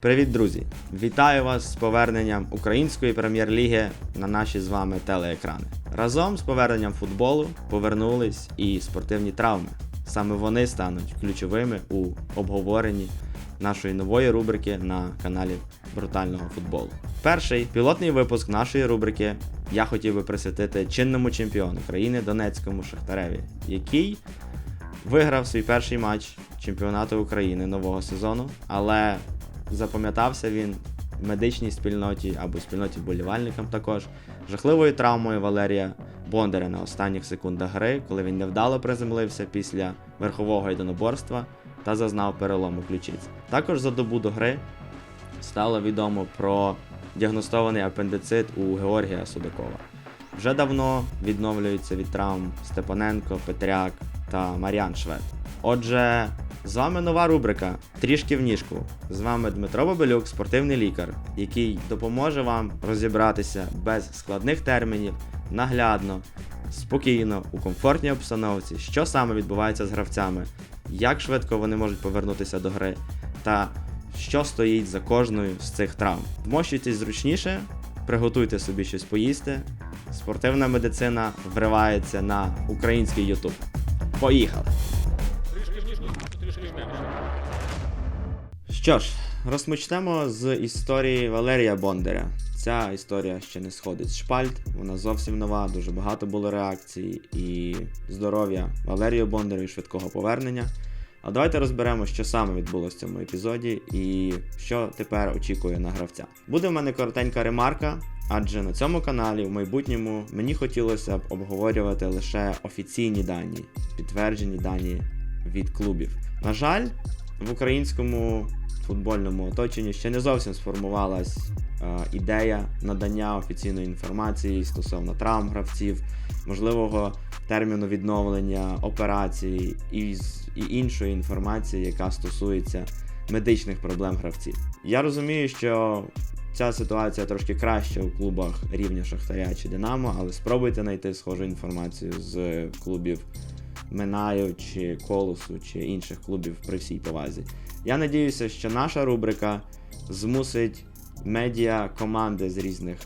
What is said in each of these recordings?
Привіт, друзі! Вітаю вас з поверненням української прем'єр-ліги на наші з вами телеекрани. Разом з поверненням футболу повернулись і спортивні травми. Саме вони стануть ключовими у обговоренні нашої нової рубрики на каналі брутального футболу. Перший пілотний випуск нашої рубрики я хотів би присвятити чинному чемпіону країни Донецькому Шахтареві, який виграв свій перший матч чемпіонату України нового сезону, але запам'ятався він в медичній спільноті або спільноті болівальникам також жахливою травмою Валерія Бондаря на останніх секундах гри, коли він невдало приземлився після верхового єдиноборства та зазнав перелому ключиці. Також за добу до гри стало відомо про діагностований апендицит у Георгія Судакова. Вже давно відновлюються від травм Степаненко, Петряк та Мар'ян Швед. Отже, з вами нова рубрика Трішки в ніжку. З вами Дмитро Бабелюк, спортивний лікар, який допоможе вам розібратися без складних термінів, наглядно, спокійно, у комфортній обстановці, що саме відбувається з гравцями, як швидко вони можуть повернутися до гри, та що стоїть за кожною з цих травм. Вмощуйтесь зручніше, приготуйте собі щось поїсти. Спортивна медицина вривається на український YouTube. Поїхали! Що ж, розпочнемо з історії Валерія Бондаря. Ця історія ще не сходить з шпальт, вона зовсім нова, дуже багато було реакцій і здоров'я Валерію Бондарю і швидкого повернення. А давайте розберемо, що саме відбулося в цьому епізоді і що тепер очікує на гравця. Буде в мене коротенька ремарка, адже на цьому каналі в майбутньому мені хотілося б обговорювати лише офіційні дані, підтверджені дані від клубів. На жаль, в українському футбольному оточенні ще не зовсім сформувалась е, ідея надання офіційної інформації стосовно травм гравців, можливого терміну відновлення операцій і, і іншої інформації, яка стосується медичних проблем гравців. Я розумію, що ця ситуація трошки краща у клубах рівня Шахтаря чи Динамо, але спробуйте знайти схожу інформацію з клубів Минаю чи Колосу чи інших клубів при всій повазі. Я надіюся, що наша рубрика змусить медіа команди з різних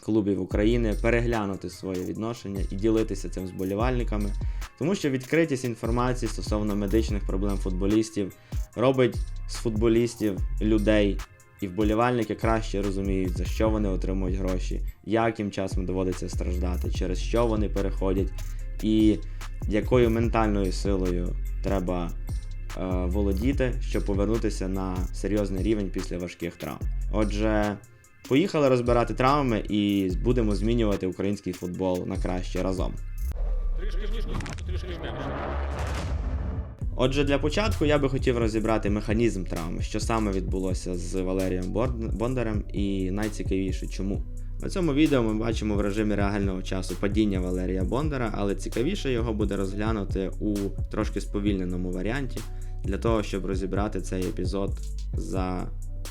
клубів України переглянути своє відношення і ділитися цим з болівальниками, тому що відкритість інформації стосовно медичних проблем футболістів робить з футболістів людей. І вболівальники краще розуміють, за що вони отримують гроші, як їм часом доводиться страждати, через що вони переходять, і якою ментальною силою треба е, володіти, щоб повернутися на серйозний рівень після важких травм. Отже, поїхали розбирати травми і будемо змінювати український футбол на краще разом. Трішки трішки вм'якше. Отже, для початку я би хотів розібрати механізм травми, що саме відбулося з Валерієм Бондарем, і найцікавіше чому. На цьому відео ми бачимо в режимі реального часу падіння Валерія Бондара, але цікавіше його буде розглянути у трошки сповільненому варіанті, для того, щоб розібрати цей епізод за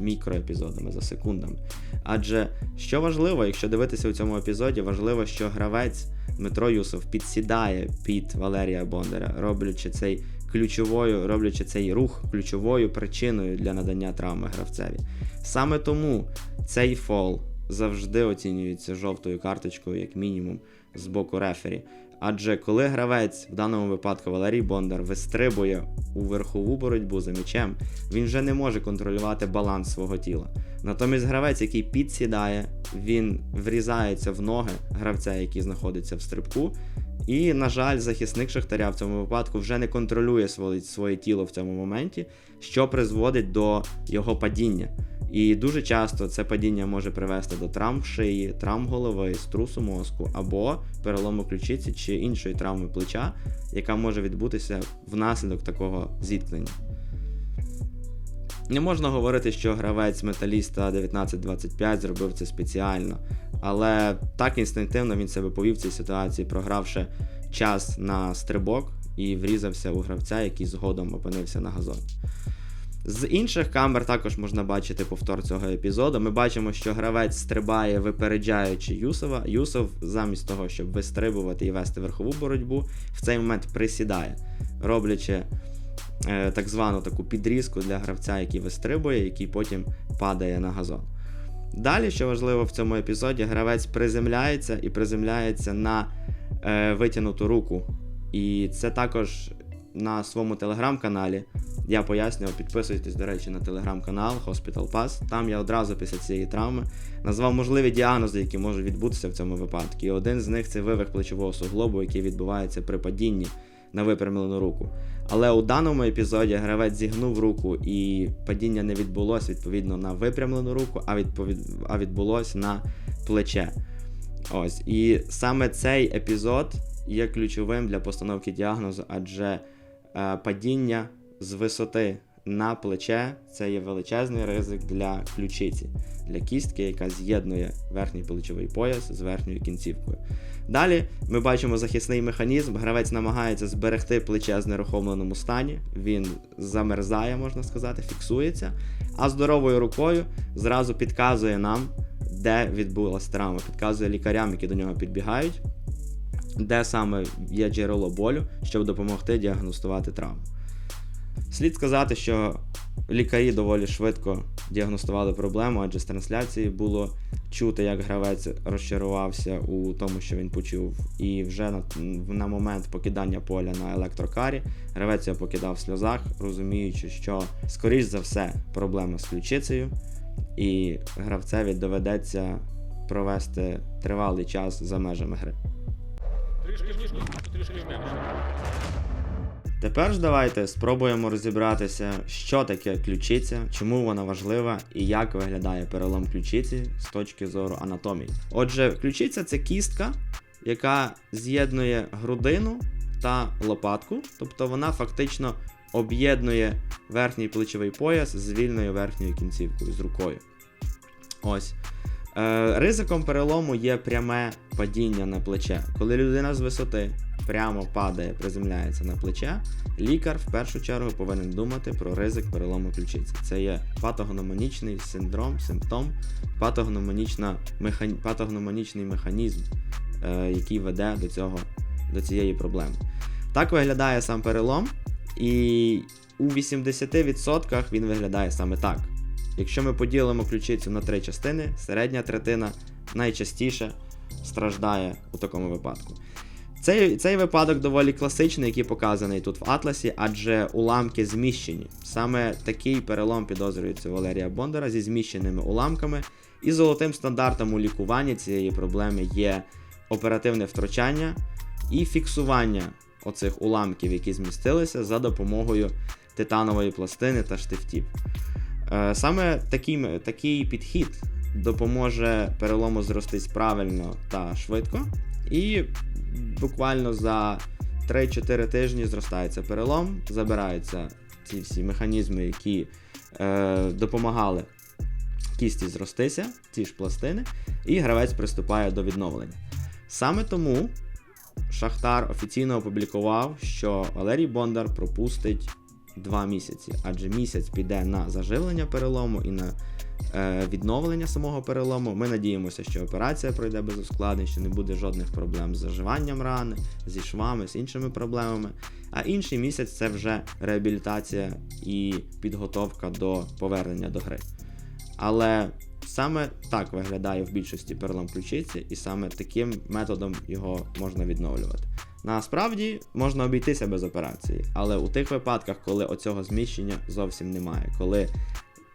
мікроепізодами, за секундами. Адже що важливо, якщо дивитися у цьому епізоді, важливо, що гравець Дмитро Юсов підсідає під Валерія Бондаря, роблячи цей ключовою, роблячи цей рух ключовою причиною для надання травми гравцеві. Саме тому цей фол завжди оцінюється жовтою карточкою, як мінімум, з боку рефері. Адже коли гравець, в даному випадку Валерій Бондар, вистрибує у верхову боротьбу за м'ячем, він вже не може контролювати баланс свого тіла. Натомість гравець, який підсідає, він врізається в ноги гравця, який знаходиться в стрибку, і, на жаль, захисник Шахтаря в цьому випадку вже не контролює своє, тіло в цьому моменті, що призводить до його падіння. І дуже часто це падіння може привести до травм шиї, травм голови, струсу мозку або перелому ключиці чи іншої травми плеча, яка може відбутися внаслідок такого зіткнення. Не можна говорити, що гравець металіста 1925 зробив це спеціально, але так інстинктивно він себе повів в цій ситуації, програвши час на стрибок і врізався у гравця, який згодом опинився на газоні. З інших камер також можна бачити повтор цього епізоду. Ми бачимо, що гравець стрибає, випереджаючи Юсова. Юсов, замість того, щоб вистрибувати і вести верхову боротьбу, в цей момент присідає, роблячи е, так звану таку підрізку для гравця, який вистрибує, який потім падає на газон. Далі, що важливо в цьому епізоді, гравець приземляється і приземляється на е, витягнуту руку. І це також на своєму телеграм-каналі. Я пояснював, підписуйтесь, до речі, на телеграм-канал Hospital Pass. Там я одразу після цієї травми назвав можливі діагнози, які можуть відбутися в цьому випадку. І один з них це вивих плечового суглобу, який відбувається при падінні на випрямлену руку. Але у даному епізоді гравець зігнув руку і падіння не відбулося відповідно на випрямлену руку, а, відповід... а відбулося на плече. Ось. І саме цей епізод є ключовим для постановки діагнозу, адже е, падіння з висоти на плече це є величезний ризик для ключиці, для кістки, яка з'єднує верхній плечовий пояс з верхньою кінцівкою. Далі ми бачимо захисний механізм. Гравець намагається зберегти плече з нерухомленому стані. Він замерзає, можна сказати, фіксується. А здоровою рукою зразу підказує нам, де відбулася травма. Підказує лікарям, які до нього підбігають, де саме є джерело болю, щоб допомогти діагностувати травму. Слід сказати, що лікарі доволі швидко діагностували проблему, адже з трансляції було чути, як гравець розчарувався у тому, що він почув. І вже на, на момент покидання поля на електрокарі гравець його покидав в сльозах, розуміючи, що, скоріш за все, проблема з ключицею, і гравцеві доведеться провести тривалий час за межами гри. Трішки трішки вм'якше. Тепер ж давайте спробуємо розібратися, що таке ключиця, чому вона важлива і як виглядає перелом ключиці з точки зору анатомії. Отже, ключиця це кістка, яка з'єднує грудину та лопатку, тобто вона фактично об'єднує верхній плечовий пояс з вільною верхньою кінцівкою з рукою. Ось. Е, ризиком перелому є пряме падіння на плече. Коли людина з висоти прямо падає, приземляється на плече, лікар в першу чергу повинен думати про ризик перелому ключиці. Це є патогномонічний синдром, симптом, патогномонічна, механі, патогномонічний механізм, е, який веде до, цього, до цієї проблеми. Так виглядає сам перелом, і у 80% він виглядає саме так. Якщо ми поділимо ключицю на три частини, середня третина найчастіше страждає у такому випадку. Цей, цей випадок доволі класичний, який показаний тут в Атласі, адже уламки зміщені. Саме такий перелом підозрюється Валерія Бондара зі зміщеними уламками. І золотим стандартом у лікуванні цієї проблеми є оперативне втручання і фіксування оцих уламків, які змістилися, за допомогою титанової пластини та штифтів. Е, Саме такий, такий підхід допоможе перелому зростись правильно та швидко. І буквально за 3-4 тижні зростається перелом, забираються ці всі механізми, які е, допомагали кісті зростися, ці ж пластини, і гравець приступає до відновлення. Саме тому Шахтар офіційно опублікував, що Валерій Бондар пропустить 2 місяці, адже місяць піде на заживлення перелому і на відновлення самого перелому. Ми надіємося, що операція пройде без ускладнень, що не буде жодних проблем з заживанням рани, зі швами, з іншими проблемами. А інший місяць це вже реабілітація і підготовка до повернення до гри. Але саме так виглядає в більшості перелом ключиці, і саме таким методом його можна відновлювати. Насправді можна обійтися без операції, але у тих випадках, коли оцього зміщення зовсім немає, коли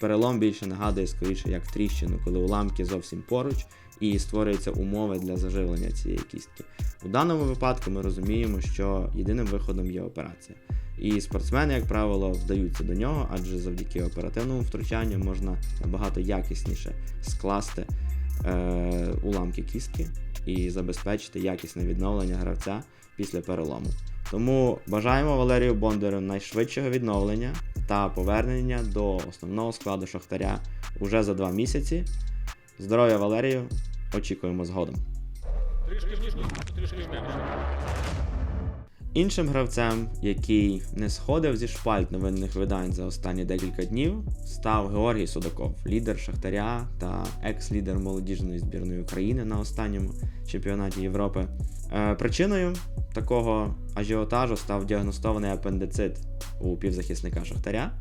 перелом більше нагадує скоріше як тріщину, коли уламки зовсім поруч і створюються умови для заживлення цієї кістки. У даному випадку ми розуміємо, що єдиним виходом є операція. І спортсмени, як правило, вдаються до нього, адже завдяки оперативному втручанню можна набагато якісніше скласти е, уламки кістки і забезпечити якісне відновлення гравця після перелому. Тому бажаємо Валерію Бондарю найшвидшого відновлення та повернення до основного складу Шахтаря уже за два місяці. Здоров'я Валерію! Очікуємо згодом. Трішки трішки. Іншим гравцем, який не сходив зі шпальт новинних видань за останні декілька днів, став Георгій Судаков, лідер Шахтаря та екс-лідер молодіжної збірної України на останньому чемпіонаті Європи. Е, причиною такого ажіотажу став діагностований апендицит у півзахисника Шахтаря.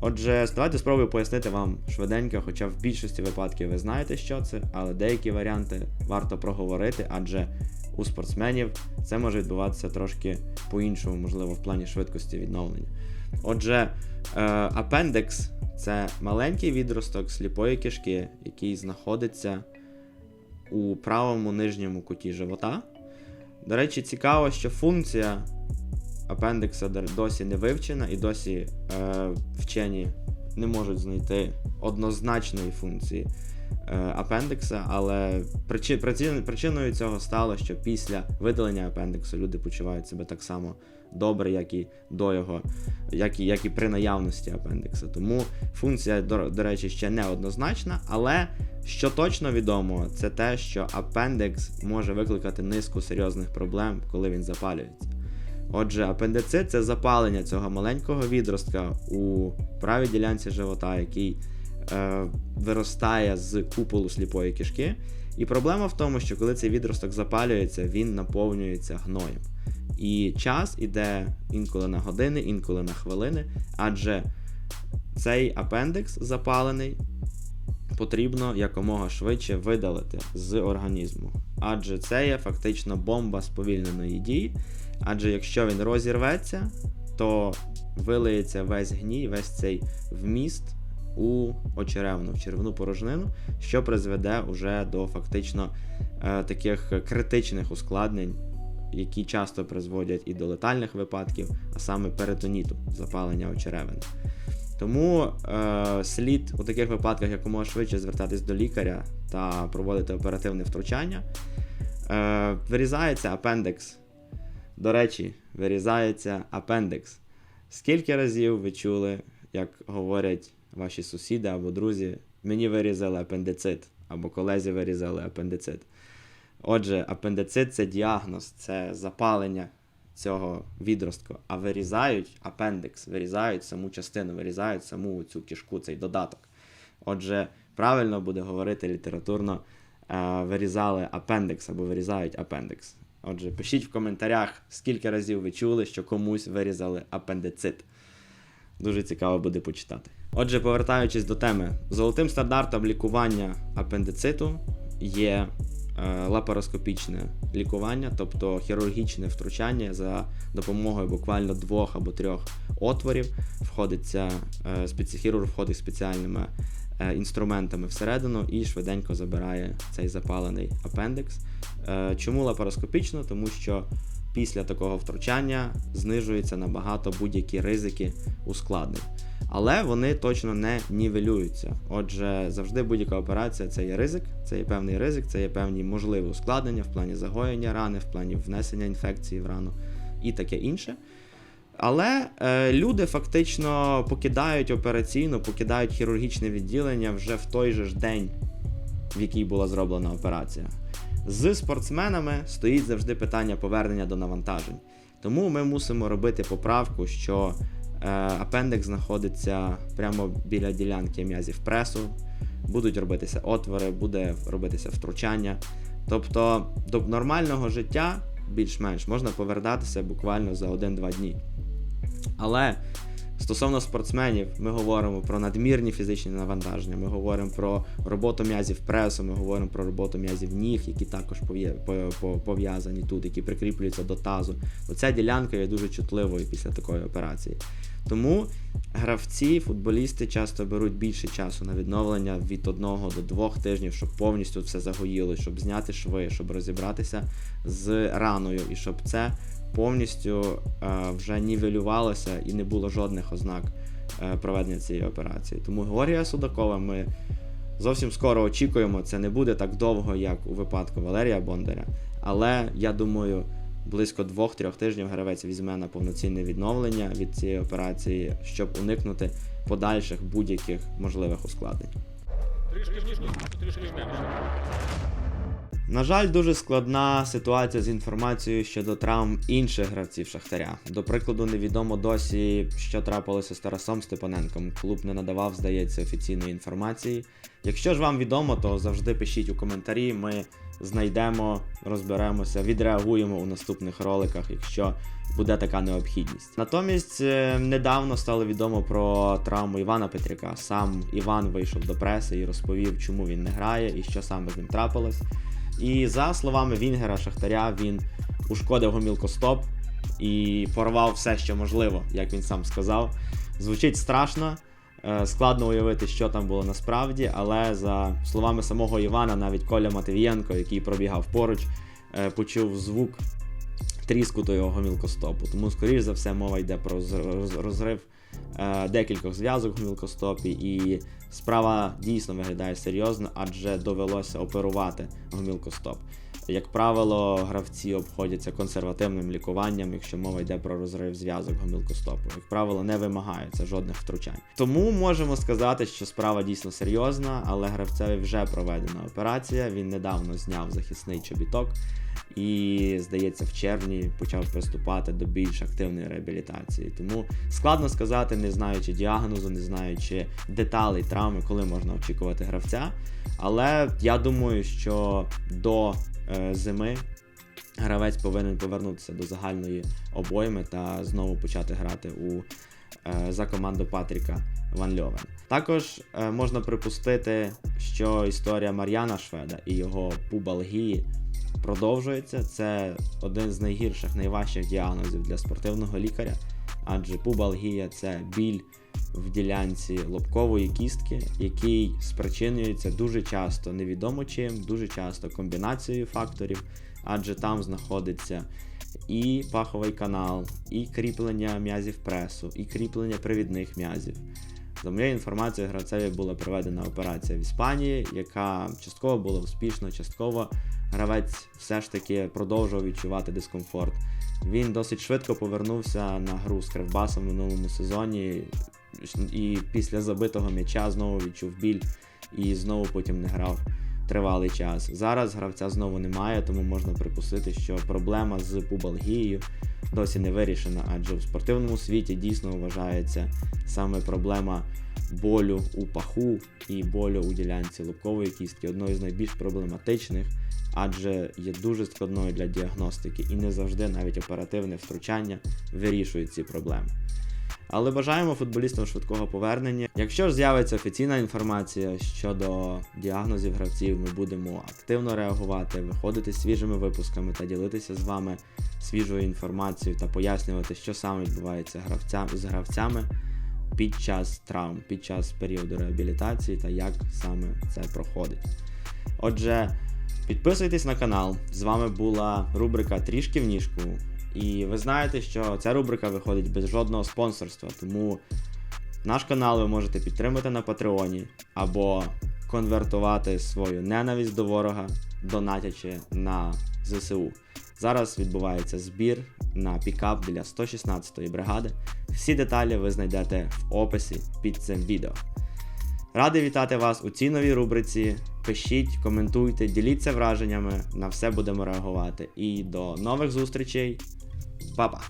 Отже, давайте спробую пояснити вам швиденько, хоча в більшості випадків ви знаєте, що це, але деякі варіанти варто проговорити, адже у спортсменів це може відбуватися трошки по-іншому, можливо, в плані швидкості відновлення. Отже, е, апендекс це маленький відросток сліпої кишки, який знаходиться у правому нижньому куті живота. До речі, цікаво, що функція апендекса досі не вивчена, і досі е, вчені не можуть знайти однозначної функції е, апендекса, але причи, причин- причиною цього стало, що після видалення апендексу люди почувають себе так само добре, як і до його, як і, як і при наявності апендекса. Тому функція, до, до речі, ще не однозначна, але що точно відомо, це те, що апендекс може викликати низку серйозних проблем, коли він запалюється. Отже, апендицит це запалення цього маленького відростка у правій ділянці живота, який виростає з куполу сліпої кишки. І проблема в тому, що коли цей відросток запалюється, він наповнюється гноєм. І час іде інколи на години, інколи на хвилини, адже цей апендекс запалений потрібно якомога швидше видалити з організму. Адже це є фактично бомба сповільненої дії. Адже якщо він розірветься, то вилиється весь гній, весь цей вміст у очеревну, в червну порожнину, що призведе уже до фактично е, таких критичних ускладнень, які часто призводять і до летальних випадків, а саме перитоніту, запалення очеревини. Тому е, слід у таких випадках якомога швидше звертатись до лікаря та проводити оперативне втручання. Е, вирізається апендекс. До речі, вирізається апендекс. Скільки разів ви чули, як говорять ваші сусіди або друзі, мені вирізали апендицит, або колезі вирізали апендицит. Отже, апендицит це діагноз, це запалення цього відростку, а вирізають апендекс, вирізають саму частину, вирізають саму цю кишку, цей додаток. Отже, правильно буде говорити літературно, е, вирізали апендекс або вирізають апендекс. Отже, пишіть в коментарях, скільки разів ви чули, що комусь вирізали апендицит. Дуже цікаво буде почитати. Отже, повертаючись до теми, золотим стандартом лікування апендициту є е, лапароскопічне лікування, тобто хірургічне втручання за допомогою буквально двох або трьох отворів. Входиться, е, хірург входить спеціальними е, інструментами всередину і швиденько забирає цей запалений апендекс. Чому лапароскопічно? Тому що після такого втручання знижуються набагато будь-які ризики ускладнень. Але вони точно не нівелюються. Отже, завжди будь-яка операція це є ризик, це є певний ризик, це є певні можливі ускладнення в плані загоєння рани, в плані внесення інфекції в рану і таке інше. Але е, люди фактично покидають операційну, покидають хірургічне відділення вже в той же ж день, в який була зроблена операція. З спортсменами стоїть завжди питання повернення до навантажень. Тому ми мусимо робити поправку, що е, апендекс знаходиться прямо біля ділянки м'язів пресу, будуть робитися отвори, буде робитися втручання. Тобто до нормального життя більш-менш можна повертатися буквально за 1-2 дні. Але стосовно спортсменів, ми говоримо про надмірні фізичні навантаження, ми говоримо про роботу м'язів пресу, ми говоримо про роботу м'язів ніг, які також пов'я- по- по- пов'язані тут, які прикріплюються до тазу. Оця ділянка є дуже чутливою після такої операції. Тому гравці, футболісти часто беруть більше часу на відновлення від одного до двох тижнів, щоб повністю все загоїло, щоб зняти шви, щоб розібратися з раною, і щоб це повністю е, вже нівелювалося і не було жодних ознак е, проведення цієї операції. Тому Георгія Судакова ми зовсім скоро очікуємо. Це не буде так довго, як у випадку Валерія Бондаря. Але я думаю, близько 2-3 тижнів гравець візьме на повноцінне відновлення від цієї операції, щоб уникнути подальших будь-яких можливих ускладнень. Трішки трішки. На жаль, дуже складна ситуація з інформацією щодо травм інших гравців Шахтаря. До прикладу, невідомо досі, що трапилося з Тарасом Степаненком. Клуб не надавав, здається, офіційної інформації. Якщо ж вам відомо, то завжди пишіть у коментарі. Ми знайдемо, розберемося, відреагуємо у наступних роликах, якщо буде така необхідність. Натомість е, недавно стало відомо про травму Івана Петряка. Сам Іван вийшов до преси і розповів, чому він не грає і що саме з ним трапилось. І за словами Вінгера Шахтаря, він ушкодив гомілкостоп і порвав все, що можливо, як він сам сказав. Звучить страшно, е, складно уявити, що там було насправді, але за словами самого Івана, навіть Коля Матвієнко, який пробігав поруч, е, почув звук тріскуту його гомілкостопу. Тому, скоріш за все, мова йде про розрив е, декількох зв'язок в гомілкостопі, і справа дійсно виглядає серйозно, адже довелося оперувати гомілкостоп. Як правило, гравці обходяться консервативним лікуванням, якщо мова йде про розрив зв'язок гомілкостопу. Як правило, не вимагається жодних втручань. Тому можемо сказати, що справа дійсно серйозна, але гравцеві вже проведена операція. Він недавно зняв захисний чобіток і, здається, в червні почав приступати до більш активної реабілітації. Тому складно сказати, не знаючи діагнозу, не знаючи деталей травми, коли можна очікувати гравця. Але я думаю, що до е, зими гравець повинен повернутися до загальної обойми та знову почати грати у, е, за команду Патріка Ван Льовен. Також е, можна припустити, що історія Мар'яна Шведа і його пубалгії продовжується. Це один з найгірших, найважчих діагнозів для спортивного лікаря, адже пубалгія це біль в ділянці лобкової кістки, який спричинюється дуже часто невідомо чим, дуже часто комбінацією факторів, адже там знаходиться і паховий канал, і кріплення м'язів пресу, і кріплення привідних м'язів. За моєю інформацією, гравцеві була проведена операція в Іспанії, яка частково була успішна, частково гравець все ж таки продовжував відчувати дискомфорт. Він досить швидко повернувся на гру з Кривбасом в минулому сезоні, і після забитого м'яча знову відчув біль і знову потім не грав тривалий час. Зараз гравця знову немає, тому можна припустити, що проблема з пубалгією досі не вирішена, адже в спортивному світі дійсно вважається саме проблема болю у паху і болю у ділянці лобкової кістки одною з найбільш проблематичних, адже є дуже складною для діагностики і не завжди навіть оперативне втручання вирішують ці проблеми. Але бажаємо футболістам швидкого повернення. Якщо ж з'явиться офіційна інформація щодо діагнозів гравців, ми будемо активно реагувати, виходити свіжими випусками та ділитися з вами свіжою інформацією та пояснювати, що саме відбувається гравця, з гравцями під час травм, під час періоду реабілітації та як саме це проходить. Отже, підписуйтесь на канал. З вами була рубрика Трішки в ніжку. І ви знаєте, що ця рубрика виходить без жодного спонсорства, тому наш канал ви можете підтримати на Патреоні або конвертувати свою ненависть до ворога, донатячи на ЗСУ. Зараз відбувається збір на пікап для 116-ї бригади. Всі деталі ви знайдете в описі під цим відео. Радий вітати вас у цій новій рубриці. Пишіть, коментуйте, діліться враженнями. На все будемо реагувати. І до нових зустрічей. 爸爸